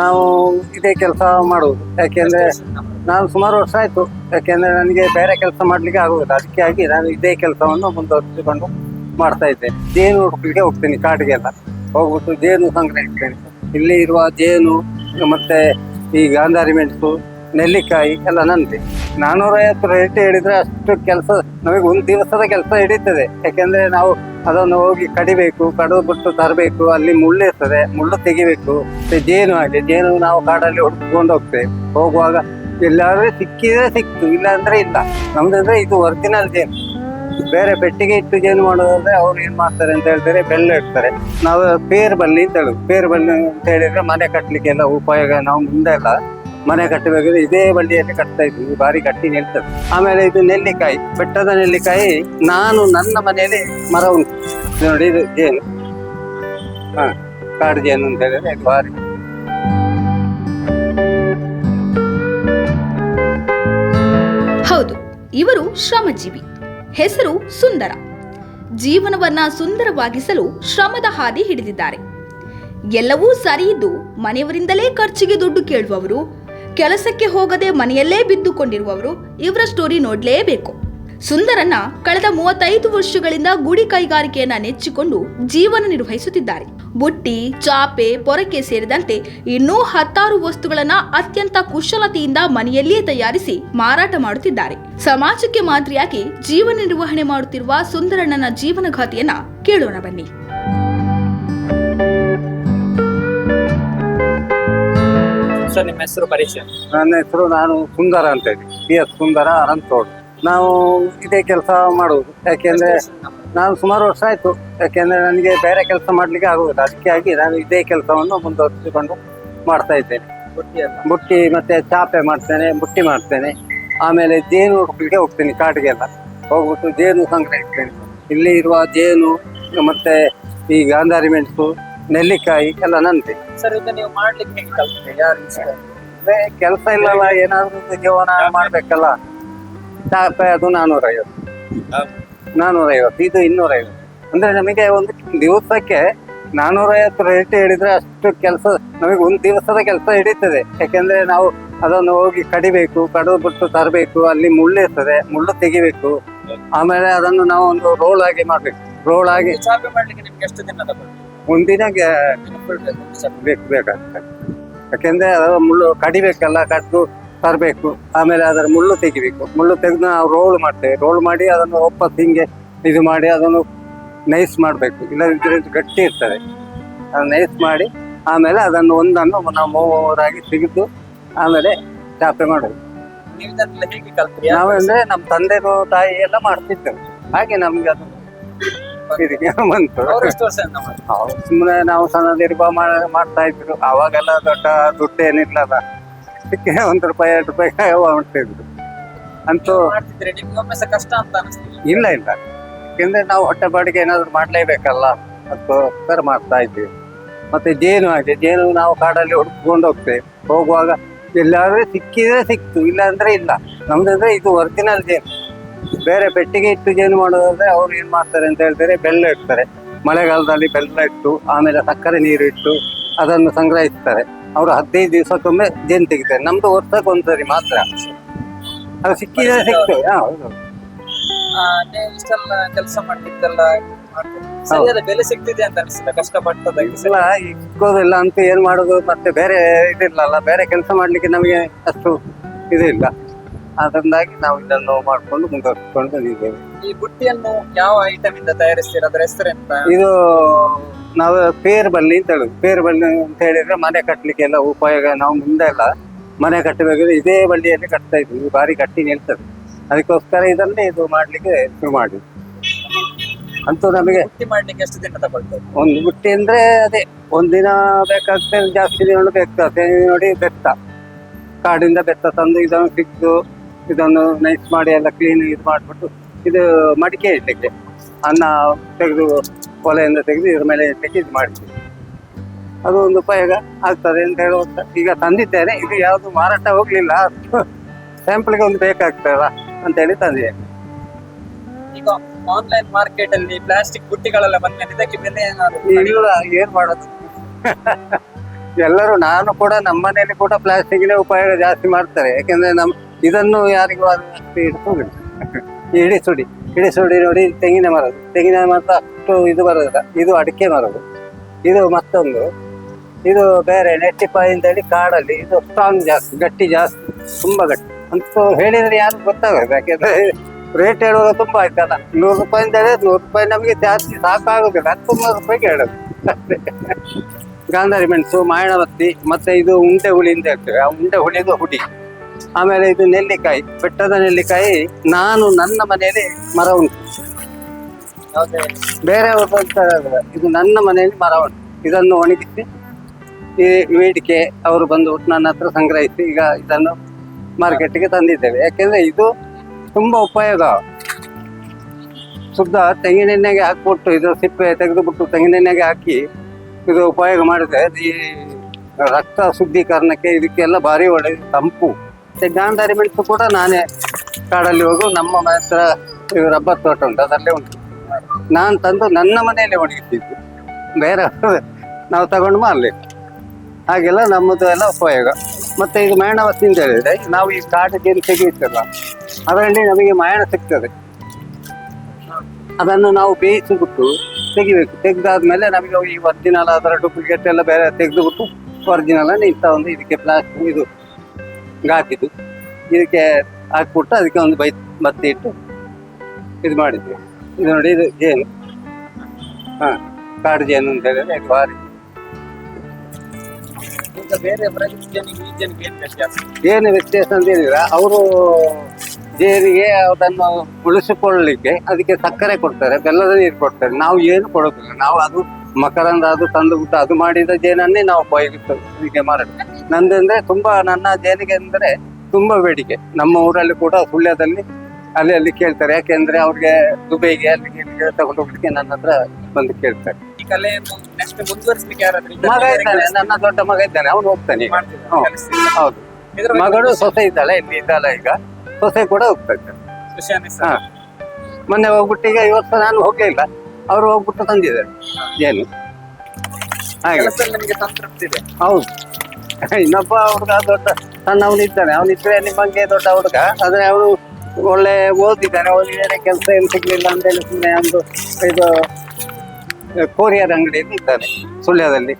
ನಾವು ಇದೇ ಕೆಲಸ ಮಾಡುವುದು. ಯಾಕೆಂದ್ರೆ ನಾನು ಸುಮಾರು ವರ್ಷ ಆಯ್ತು. ಯಾಕೆಂದ್ರೆ ನನಗೆ ಬೇರೆ ಕೆಲಸ ಮಾಡಲಿಕ್ಕೆ ಆಗುವುದು ಅದಕ್ಕಾಗಿ ನಾನು ಇದೇ ಕೆಲಸವನ್ನು ಮುಂದುವರಿಸಿಕೊಂಡು ಮಾಡ್ತಾ ಇದ್ದೇನೆ ಜೇನು ಹುಡುಕಲಿಕ್ಕೆ ಹೋಗ್ತೀನಿ ಕಾಡಿಗೆಲ್ಲ ಹೋಗ್ಬಿಟ್ಟು ಜೇನು ಸಂಗ್ರಹಿಸ್ತೇನೆ. ಇಲ್ಲಿ ಇರುವ ಜೇನು ಮತ್ತೆ ಈ ಗಾಂಧಾರಿ ಮೆಣಸು ನೆಲ್ಲಿಕಾಯಿ ಎಲ್ಲ ನಂತೆ ನಾನೂರೈವತ್ತು ರೇಟ್ ಹೇಳಿದ್ರೆ ಅಷ್ಟು ಕೆಲಸ ನಮಗೆ ಒಂದು ದಿವಸದ ಕೆಲಸ ಹಿಡಿತದೆ. ಯಾಕೆಂದ್ರೆ ನಾವು ಅದನ್ನು ಹೋಗಿ ಕಡಿಬೇಕು ಕಡಿದು ಬಿಟ್ಟು ತರಬೇಕು, ಅಲ್ಲಿ ಮುಳ್ಳು ಇರ್ತದೆ, ಮುಳ್ಳು ತೆಗಿಬೇಕು. ಮತ್ತೆ ಜೇನು ಹಾಗೆ, ಜೇನು ನಾವು ಕಾಡಲ್ಲಿ ಹುಡ್ಕೊಂಡು ಹೋಗ್ತೇವೆ. ಹೋಗುವಾಗ ಎಲ್ಲಾದ್ರೂ ಸಿಕ್ಕಿದ್ರೆ ಸಿಕ್ತು ಇಲ್ಲ ಅಂದ್ರೆ ಇಲ್ಲ. ನಮ್ದಂದ್ರೆ ಇದು ಒರಿಜಿನಲ್ ಜೇನು. ಬೇರೆ ಪೆಟ್ಟಿಗೆ ಇಟ್ಟು ಜೇನು ಮಾಡೋದಾದ್ರೆ ಅವ್ರು ಏನ್ ಮಾಡ್ತಾರೆ ಅಂತ ಹೇಳ್ತಾರೆ, ಬೆಲ್ಲ ಇಡ್ತಾರೆ. ನಾವು ಪೇರ್ ಬಲ್ಲಿ ಅಂತ ಹೇಳುದು. ಪೇರ್ ಬಲ್ಲಿ ಅಂತ ಹೇಳಿದ್ರೆ ಮನೆ ಕಟ್ಟಲಿಕ್ಕೆ ಎಲ್ಲ ಉಪಯೋಗ ನಾವು ಮುಂದೆ ಎಲ್ಲ ಮನೆ ಕಟ್ಟಬೇಕಾದ್ರೆ ಇದೇ ಬಂಡಿಯಲ್ಲಿ ಕಟ್ತಾ ಇದ್ವಿ. ಬಾರಿ ಗಟ್ಟಿ ನಿಲ್ತದೆ. ಆಮೇಲೆ ಇದು ನೆಲ್ಲಿಕಾಯಿ. ಬೆಟ್ಟದ ನೆಲ್ಲಿಕಾಯಿ ನಾನು ನನ್ನ ಮನೆಯಲ್ಲಿ ಮರ ಉಂಟು. ನೋಡಿ ಇದು ಜೇನು ಹಾ ಕಾಡು ಜೇನು ಅಂತ ಹೇಳಿದ್ರೆ ಇದು ಭಾರಿ ಹೌದು, ಇವರು ಶ್ರಮಜೀವಿ. ಹೆಸರು ಸುಂದರ. ಜೀವನವನ್ನ ಸುಂದರವಾಗಿಸಲು ಶ್ರಮದ ಹಾದಿ ಹಿಡಿದಿದ್ದಾರೆ. ಎಲ್ಲವೂ ಸರಿಯಿದ್ದು ಮನೆಯವರಿಂದಲೇ ಖರ್ಚಿಗೆ ದುಡ್ಡು ಕೇಳುವವರು ಕೆಲಸಕ್ಕೆ ಹೋಗದೆ ಮನೆಯಲ್ಲೇ ಬಿದ್ದುಕೊಂಡಿರುವವರು ಇವರ ಸ್ಟೋರಿ ನೋಡಲೇಬೇಕು. ಸುಂದರನ್ನ ಕಳೆದ ಮೂವತ್ತೈದು ವರ್ಷಗಳಿಂದ ಗುಡಿ ಕೈಗಾರಿಕೆಯನ್ನ ನೆಚ್ಚಿಕೊಂಡು ಜೀವನ ನಿರ್ವಹಿಸುತ್ತಿದ್ದಾರೆ. ಬುಟ್ಟಿ, ಚಾಪೆ, ಪೊರಕೆ ಸೇರಿದಂತೆ ಇನ್ನೂ ಹತ್ತಾರು ವಸ್ತುಗಳನ್ನ ಅತ್ಯಂತ ಕುಶಲತೆಯಿಂದ ಮನೆಯಲ್ಲಿಯೇ ತಯಾರಿಸಿ ಮಾರಾಟ ಮಾಡುತ್ತಿದ್ದಾರೆ. ಸಮಾಜಕ್ಕೆ ಮಾದರಿಯಾಗಿ ಜೀವನ ನಿರ್ವಹಣೆ ಮಾಡುತ್ತಿರುವ ಸುಂದರಣ್ಣನ ಜೀವನಘಾತಿಯನ್ನ ಕೇಳೋಣ ಬನ್ನಿ. ಸರ್ ನಿಮ್ಮ ಹೆಸರು ಪರಿಚಯ. ನನ್ನ ಹೆಸರು ನಾನು ಸುಂದರ ಅಂತ ಹೇಳಿ. ಪಿ ಎಸ್ ಸುಂದರ ಅನಂತೋಡ್ ನಾವು ಇದೇ ಕೆಲಸ ಮಾಡುವುದು. ಯಾಕೆಂದ್ರೆ ನಾನು ಸುಮಾರು ವರ್ಷ ಆಯ್ತು. ಯಾಕೆಂದ್ರೆ ನನಗೆ ಬೇರೆ ಕೆಲಸ ಮಾಡ್ಲಿಕ್ಕೆ ಆಗುವುದು ಅದಕ್ಕೆ ಆಗಿ ನಾನು ಇದೇ ಕೆಲಸವನ್ನು ಮುಂದುವರಿಸಿಕೊಂಡು ಮಾಡ್ತಾ ಇದ್ದೇನೆ. ಬುಟ್ಟಿ ಬುಟ್ಟಿ ಮತ್ತೆ ಚಾಪೆ ಮಾಡ್ತೇನೆ ಬುಟ್ಟಿ ಮಾಡ್ತೇನೆ. ಆಮೇಲೆ ಜೇನು ಹುಡುಕಲಿಕ್ಕೆ ಹೋಗ್ತೇನೆ ಕಾಡಿಗೆಲ್ಲ. ಹೋಗ್ಬಿಟ್ಟು ಜೇನು ಸಂಗ್ರಹಿಸ್ತೇನೆ. ಇಲ್ಲಿ ಇರುವ ಜೇನು ಮತ್ತೆ ಈ ಗಾಂಧಾರಿ ಮೆಣಸು ನೆಲ್ಲಿಕಾಯಿ ಎಲ್ಲ ನಂತೆ ಸರ್ ಇದು ನೀವು ಮಾಡ್ಲಿಕ್ಕೆ ಹೇಗೆ ಕಲ್ತ್ರಿ ಯಾರು ಅಂದ್ರೆ ಕೆಲಸ ಇಲ್ಲಲ್ಲ ಏನಾದ್ರೂ ಜೀವನ ಮಾಡ್ಬೇಕಲ್ಲ. ಚಾಪೆ ಅದು ನಾನೂರೈವತ್ತು. ನಾನೂರೈವತ್ತು ಇದು ಇನ್ನೂರೈವತ್ತು. ಅಂದ್ರೆ ನಮಗೆ ಒಂದು ದಿವಸಕ್ಕೆ ನಾನೂರೈವತ್ತು ರೇಟ್ ಹೇಳಿದ್ರೆ ಅಷ್ಟು ಕೆಲಸ ನಮಗೆ ಒಂದು ದಿವಸದ ಕೆಲಸ ಹಿಡಿತದೆ. ಯಾಕೆಂದ್ರೆ ನಾವು ಅದನ್ನು ಹೋಗಿ ಕಡಿಬೇಕು ಕಡಿದು ಬಿಟ್ಟು ತರಬೇಕು ಅಲ್ಲಿ ಮುಳ್ಳು ಇರ್ತದೆ ಮುಳ್ಳು ತೆಗಿಬೇಕು. ಆಮೇಲೆ ಅದನ್ನು ನಾವು ಒಂದು ರೋಲ್ ಆಗಿ ಮಾಡ್ಬೇಕು. ರೋಲ್ ಆಗಿ ಚಾಪೆ ಮಾಡ್ಲಿಕ್ಕೆ ನಿಮ್ಗೆ ಎಷ್ಟು ದಿನ ಒಂದಿನ ಬೇಕು ಬೇಕಾಗ್ತದೆ. ಯಾಕೆಂದ್ರೆ ಅದರ ಮುಳ್ಳು ಕಡಿಬೇಕಲ್ಲ ಕಟ್ಟು ತರಬೇಕು. ಆಮೇಲೆ ಅದರ ಮುಳ್ಳು ತೆಗಿಬೇಕು. ಮುಳ್ಳು ತೆಗೆದು ನಾವು ರೋಲ್ ಮಾಡ್ತೇವೆ. ರೋಲ್ ಮಾಡಿ ಅದನ್ನು ಒಪ್ಪ ಹಿಂಗೆ ಇದು ಮಾಡಿ ಅದನ್ನು ನೈಸ್ ಮಾಡಬೇಕು. ಇಲ್ಲದಿದ್ದರೆ ಗಟ್ಟಿ ಇರ್ತದೆ. ಅದನ್ನು ನೈಸ್ ಮಾಡಿ ಆಮೇಲೆ ಅದನ್ನು ಒಂದನ್ನು ನಾವು ಮೂವರಾಗಿ ತೆಗೆದು ಆಮೇಲೆ ಚಾಪೆ ಮಾಡಬೇಕು ನಾವಂದ್ರೆ ನಮ್ಮ ತಂದೆನೋ ತಾಯಿ ಎಲ್ಲ ಮಾಡ್ತಿದ್ದೆವು ಹಾಗೆ ನಮ್ಗೆ ಅದು ಇದಕ್ಕೆ ಬಂತು. ಅವ್ರು ಸುಮ್ಮನೆ ನಾವು ಸಣ್ಣದಿರುವ ಮಾಡ್ತಾ ಇದ್ರು. ಅವಾಗೆಲ್ಲ ದೊಡ್ಡ ದುಡ್ಡು ಏನಿಲ್ಲ ಅದಕ್ಕೆ ಒಂದು ರೂಪಾಯಿ ಎರಡು ರೂಪಾಯಿ ಮಾಡ್ತಿದ್ರು ಅಂತೂ ಕಷ್ಟ ಅಂತ ಇಲ್ಲ ಇಲ್ಲ. ಯಾಕೆಂದ್ರೆ ನಾವು ಹೊಟ್ಟೆ ಬಾಡಿಗೆ ಏನಾದ್ರು ಮಾಡ್ಲೇಬೇಕಲ್ಲ ಅದಕ್ಕೋಸ್ಕರ ಮಾಡ್ತಾ ಇದ್ವಿ ಮತ್ತೆ ಜೇನು ಹಾಗೆ ಜೇನು ನಾವು ಕಾಡಲ್ಲಿ ಹುಡ್ಕೊಂಡು ಹೋಗ್ತೇವೆ. ಹೋಗುವಾಗ ಎಲ್ಲಾದ್ರೂ ಸಿಕ್ಕಿದ್ರೆ ಸಿಕ್ತು ಇಲ್ಲ ಅಂದ್ರೆ ಇಲ್ಲ. ನಮ್ದಂದ್ರೆ ಇದು ಒರಿಜಿನಲ್ ಜೇನು. ಬೇರೆ ಪೆಟ್ಟಿಗೆ ಇಟ್ಟು ಜೇನು ಮಾಡೋದಾದ್ರೆ ಅವ್ರು ಏನ್ ಮಾಡ್ತಾರೆ ಅಂತ ಹೇಳ್ತಾರೆ ಬೆಲ್ಲ ಇಡ್ತಾರೆ. ಮಳೆಗಾಲದಲ್ಲಿ ಬೆಲ್ಲ ಇಟ್ಟು ಆಮೇಲೆ ಸಕ್ಕರೆ ನೀರು ಇಟ್ಟು ಅದನ್ನು ಸಂಗ್ರಹಿಸ್ತಾರೆ. ಅವರು ಹದಿನೈದು ದಿವಸಕ್ಕೊಮ್ಮೆ ಜೇನು ತೆಗಿತಾರೆ. ನಮ್ದು ವರ್ಷಕ್ಕೆ ಒಂದ್ಸರಿ ಮಾತ್ರ. ಅದು ಸಿಕ್ಕಿದ್ರೆ ಸಿಕ್ತು ಹೌದು. ಆ, ನೀವು ಇಷ್ಟೆಲ್ಲ ಕೆಲಸ ಮಾಡ್ತಿದ್ದೆಲ್ಲ ಸರಿಯಾದ ಬೆಲೆ ಸಿಗ್ತಿದೆ ಅಂತ ಕಷ್ಟಪಟ್ಟದಕ್ಕೆ ಇಲ್ಲ ಸಿಕ್ಕೋದಿಲ್ಲ ಅಂತ ಏನ್ ಮಾಡುದು ಮತ್ತೆ ಬೇರೆ ಇದಿಲ್ಲ ಬೇರೆ ಕೆಲಸ ಮಾಡ್ಲಿಕ್ಕೆ ನಮಗೆ ಅಷ್ಟು ಇದಿಲ್ಲ. ಅದರಿಂದಾಗಿ ನಾವು ಇದನ್ನು ಮಾಡ್ಕೊಂಡು ಮುಂದುವರಿಸಿಕೊಂಡು ಬಂದಿದ್ದೇವೆ. ಈ ಬುಟ್ಟಿಯನ್ನು ಯಾವ ಐಟಮ್ ಇಂದ ತಯಾರಿಸ್ತೀರಾ? ಅದರ ಹೆಸರೆಂತ ಇದು ನಾವು ಪೇರ್ ಬಲ್ಲಿ ಅಂತ ಹೇಳುದು. ಪೇರ್ ಬಲ್ಲಿ ಅಂತ ಹೇಳಿದ್ರೆ ಮನೆ ಕಟ್ಟಲಿಕ್ಕೆ ಎಲ್ಲ ಉಪಯೋಗ ನಾವು ಮುಂದೆ ಎಲ್ಲ ಮನೆ ಕಟ್ಟಬೇಕಾದ್ರೆ ಇದೇ ಬಳ್ಳಿಯಲ್ಲಿ ಕಟ್ತಾ ಇದ್ವಿ. ಬಾರಿ ಕಟ್ಟಿ ನಿಲ್ತದೆ. ಅದಕ್ಕೋಸ್ಕರ ಇದನ್ನೇ ಇದು ಮಾಡ್ಲಿಕ್ಕೆ ಶುರು ಮಾಡಿ ಅಂತೂ ನಮಗೆ ಬುಟ್ಟಿ ಮಾಡ್ಲಿಕ್ಕೆ ಎಷ್ಟು ದಿನ ತಗೊಳ್ತದೆ? ಒಂದು ಬುಟ್ಟಿ ಅಂದ್ರೆ ಅದೇ ಒಂದಿನ ಬೇಕಾಗ್ತದೆ ಜಾಸ್ತಿ ದಿನ ಬೇಕಾಗ್ತದೆ. ನೋಡಿ ಬೆತ್ತ ಕಾಡಿಂದ ಬೆತ್ತ ತಂದು ಇದನ್ನು ಸಿಕ್ತು ಇದನ್ನು ನೈಸ್ ಮಾಡಿ ಎಲ್ಲ ಕ್ಲೀನ್ ಇದು ಮಾಡಿಬಿಟ್ಟು ಇದು ಮಡಿಕೆ ಇಡ್ಲಿಕ್ಕೆ. ಅನ್ನ ತೆಗೆದು ಕೊಲೆಯಿಂದ ತೆಗೆದು ಇದ್ರ ಮೇಲೆ ಇಡ್ಲಿಕ್ಕೆ ಇದು ಮಾಡ್ತೀವಿ. ಅದು ಒಂದು ಉಪಯೋಗ ಆಗ್ತದೆ ಅಂತ ಹೇಳುವಂತ ಈಗ ತಂದಿದ್ದೇನೆ. ಇದು ಯಾವುದು ಮಾರಾಟ ಹೋಗ್ಲಿಲ್ಲ. ಸ್ಯಾಂಪಲ್ಗೆ ಒಂದು ಬೇಕಾಗ್ತದ ಅಂತೇಳಿ ತಂದಿದ್ದೇನೆ. ಈಗ ಆನ್ಲೈನ್ ಮಾರ್ಕೆಟ್ ಅಲ್ಲಿ ಪ್ಲಾಸ್ಟಿಕ್ ಬುಟ್ಟಿಗಳೆಲ್ಲ ಬಂದ್ಮೇಲೆ ಇದಕ್ಕೆ ಬೆಲೆ ಏನಾದ್ರು ಇಲ್ಲ ಏನ್ ಮಾಡೋದು? ಎಲ್ಲರೂ ನಾನು ಕೂಡ ನಮ್ಮ ಮನೆಯಲ್ಲಿ ಕೂಡ ಪ್ಲಾಸ್ಟಿಕ್ನೇ ಉಪಯೋಗ ಜಾಸ್ತಿ ಮಾಡ್ತಾರೆ. ಯಾಕೆಂದ್ರೆ ನಮ್ ಇದನ್ನು ಯಾರಿಗೂ ಅಷ್ಟು ಇಡಿಸೋದಿಲ್ಲ ಇಡಿ ಸುಡಿ ಇಡಿ ಸುಡಿ ನೋಡಿ ತೆಂಗಿನ ಮರದು, ತೆಂಗಿನ ಮರದ ಅಷ್ಟು ಇದು ಬರೋದಿಲ್ಲ. ಇದು ಅಡಿಕೆ ಮರದು. ಇದು ಮತ್ತೊಂದು. ಇದು ಬೇರೆ ನೆಟ್ಟಿಪಾಯಿ ಅಂತ ಹೇಳಿ ಕಾಡಲ್ಲಿ ಇದು ಸ್ಟ್ರಾಂಗ್ ಜಾಸ್ತಿ, ಗಟ್ಟಿ ಜಾಸ್ತಿ, ತುಂಬ ಗಟ್ಟಿ. ಅಂತ ಹೇಳಿದ್ರೆ ಯಾರು ಗೊತ್ತಾಗಲ್ಲ ಯಾಕೆಂದ್ರೆ ರೇಟ್ ಹೇಳುವಾಗ ತುಂಬಾ ಆಯ್ತಲ್ಲ. ನೂರು ರೂಪಾಯಿ ಅಂತ ಹೇಳಿದ್ರೆ ನೂರು ರೂಪಾಯಿ ನಮಗೆ ಜಾಸ್ತಿ ಸಾಕಾಗುದಿಲ್ಲ. ಹತ್ತು ನೂರು ರೂಪಾಯಿಗೆ ಹೇಳೋದು ಗಾಂಧಾರಿ ಮೆಣಸು ಮಾಯಣಬತ್ತಿ ಮತ್ತೆ ಇದು ಉಂಡೆ ಹುಳಿ ಅಂತ ಹೇಳ್ತೇವೆ. ಆ ಉಂಡೆ ಹುಳಿದು ಹುಡಿ. ಆಮೇಲೆ ಇದು ನೆಲ್ಲಿಕಾಯಿ ಬೆಟ್ಟದ ನೆಲ್ಲಿಕಾಯಿ ನಾನು ನನ್ನ ಮನೆಯಲ್ಲಿ ಮರ ಉಂಟು. ಬೇರೆಯವರು. ಇದು ನನ್ನ ಮನೆಯಲ್ಲಿ ಮರ ಉಂಟು. ಇದನ್ನು ಒಣಗಿಸಿ ಈ ಬೇಡಿಕೆ ಅವರು ಬಂದು ನನ್ನ ಹತ್ರ ಸಂಗ್ರಹಿಸಿ ಈಗ ಇದನ್ನು ಮಾರ್ಕೆಟ್ಗೆ ತಂದಿದ್ದೇವೆ. ಯಾಕೆಂದ್ರೆ ಇದು ತುಂಬಾ ಉಪಯೋಗ. ಶುದ್ಧ ತೆಂಗಿನೆಣ್ಣೆಗೆ ಹಾಕ್ಬಿಟ್ಟು ಇದು ಸಿಪ್ಪೆ ತೆಗೆದುಬಿಟ್ಟು ತೆಂಗಿನೆಣ್ಣೆಗೆ ಹಾಕಿ ಇದು ಉಪಯೋಗ ಮಾಡಿದ್ರೆ ಈ ರಕ್ತ ಶುದ್ಧೀಕರಣಕ್ಕೆ ಇದಕ್ಕೆಲ್ಲ ಭಾರಿ ಒಳ್ಳೆಯದು ತಂಪು. ಮತ್ತೆ ಗಾಂಧಾರಿ ಮೆಣಸು ಕೂಡ ನಾನೇ ಕಾಡಲ್ಲಿ ಹೋಗು, ನಮ್ಮ ಮನೆ ಹತ್ರ ರಬ್ಬರ್ ತೋಟ ಉಂಟು, ಅದರಲ್ಲೇ ಉಂಟು. ನಾನು ತಂದು ನನ್ನ ಮನೆಯಲ್ಲೇ ಒಣಗಿಸಿದ್ದು. ಬೇರೆ ನಾವು ತಗೊಂಡು ಮಾರಲಿಲ್ಲ ಹಾಗೆಲ್ಲ ನಮ್ಮದು ಎಲ್ಲ ಉಪಯೋಗ. ಮತ್ತೆ ಈಗ ಮೇಣವತ್ತಿ ಅಂತ ಹೇಳಿದ್ರೆ, ನಾವು ಈ ಏನು ತೆಗೆಯುತ್ತಲ್ಲ ಅದರಲ್ಲಿ ನಮಗೆ ಮಾಯಣ ಸಿಗ್ತದೆ. ಅದನ್ನು ನಾವು ಬೇಯಿಸಿಬಿಟ್ಟು ತೆಗಿಬೇಕು. ತೆಗೆದಾದ್ಮೇಲೆ ನಮಗೆ ಈ ಒರಿಜಿನಲ್ ಅದರ ಡೂಪ್ಲಿಕೇಟ್ ಎಲ್ಲ ಬೇರೆ ತೆಗೆದುಬಿಟ್ಟು ಒರಿಜಿನಲ್ ಇಂಥ ಒಂದು ಇದಕ್ಕೆ ಪ್ಲಾಸ್ಟಿಕ್ ಇದು ಹಾಕಿದ್ದು ಇದಕ್ಕೆ ಹಾಕ್ಬಿಟ್ಟು ಅದಕ್ಕೆ ಒಂದು ಬೈ ಬತ್ತಿ ಇಟ್ಟು ಇದು ಮಾಡಿದ್ವಿ. ಇದು ನೋಡಿ ಇದು ಜೇನು. ಹಾಂ ಕಾಡು ಜೇನು ಅಂತ ಹೇಳಿದ್ರೆ ಇದು ಭಾರಿ. ಏನು ವ್ಯತ್ಯಾಸ? ಅಂತ ಹೇಳಿದ್ರೆ ಅವರು ಜೇನಿಗೆ ಅದನ್ನು ಉಳಿಸಿಕೊಳ್ಳಲಿಕ್ಕೆ ಅದಕ್ಕೆ ಸಕ್ಕರೆ ಕೊಡ್ತಾರೆ ಬೆಲ್ಲದ ನೀರು ಕೊಡ್ತಾರೆ. ನಾವು ಏನು ಕೊಡೋದಿಲ್ಲ. ನಾವು ಅದು ಮಕರಂದ ಅದು ತಂದು ಬಿಟ್ಟು ಅದು ಮಾಡಿದ ಜೇನನ್ನೇ ನಾವು ಬಯಲು ಹೀಗೆ ಮಾರಾಟ ನಂದಂದ್ರೆ ತುಂಬಾ ನನ್ನ ಜೇನಿಗೆ ಅಂದ್ರೆ ತುಂಬಾ ಬೇಡಿಕೆ. ನಮ್ಮ ಊರಲ್ಲಿ ಕೂಡ ಸುಳ್ಯದಲ್ಲಿ ಅಲ್ಲಿ ಅಲ್ಲಿ ಕೇಳ್ತಾರೆ. ಯಾಕೆಂದ್ರೆ ಅವ್ರಿಗೆ ದುಬೈಗೆ ಅಲ್ಲಿ ಇಲ್ಲಿಗೆ ತಗೊಂಡು ಹೋಗ್ಲಿಕ್ಕೆ ನನ್ನ ಹತ್ರ ಬಂದು ಕೇಳ್ತಾರೆ. ಈ ನೆಕ್ಸ್ಟ್ ಮುಂದುವರಿಸ್ಲಿಕ್ಕೆ ಯಾರಾದ್ರೂ? ಮಗ ಇದ್ದಾನೆ ನನ್ನ ದೊಡ್ಡ ಮಗ ಇದ್ದಾನೆ ಅವನು ಹೋಗ್ತಾನೆ ಈಗ. ಹ್ಮ್. ಹೌದು. ಮಗಳು ಸೊಸೆ ಇದ್ದಾಳೆ ಇಲ್ಲಿ ಇದ್ದಾಳೆ ಈಗ. ಸೊಸೆ ಕೂಡ ಹೋಗ್ತಾ ಇದ್ದಾರೆ ಹಾ. ಮೊನ್ನೆ ಹೋಗ್ಬಿಟ್ಟು ಈಗ ಇವತ್ತು ನಾನು ಹೋಗ್ಲಿಲ್ಲ ಅವರು ಹೋಗ್ಬಿಟ್ಟು ತಂದಿದ್ದಾರೆ. ಏನು? ಹಾಗೆ. ಕೆಲಸದಲ್ಲಿ ನಿಮಗೆ ಸಂತೃಪ್ತಿ ಇದೆ. ಹೌದು. ಇನ್ನೊಬ್ಬ ಹುಡುಗ ದೊಡ್ಡ ಸಣ್ಣ ಅವನು ಇದ್ದಾನೆ ಅವನಿದ್ರೆ ನಿಮ್ಮಂಗೆ ದೊಡ್ಡ ಹುಡುಗ. ಆದ್ರೆ ಅವನು ಒಳ್ಳೆ ಓದಿದ್ದಾನೆ. ಓದಿದ್ದಾನೆ ಕೆಲಸ ಏನು ಸಿಗ್ಲಿಲ್ಲ ಅಂತ ಹೇಳಿ ಸುಮ್ಮನೆ ಒಂದು ಇದು ಕೊರಿಯರ್ ಅಂಗಡಿಯಲ್ಲಿ ಇದ್ದಾನೆ ಸುಳ್ಯದಲ್ಲಿ.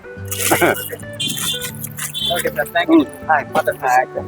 ಓಕೆ ಸರ್ ಥ್ಯಾಂಕ್ ಯು ಆಯ್ತು. ಆಯ್ತು.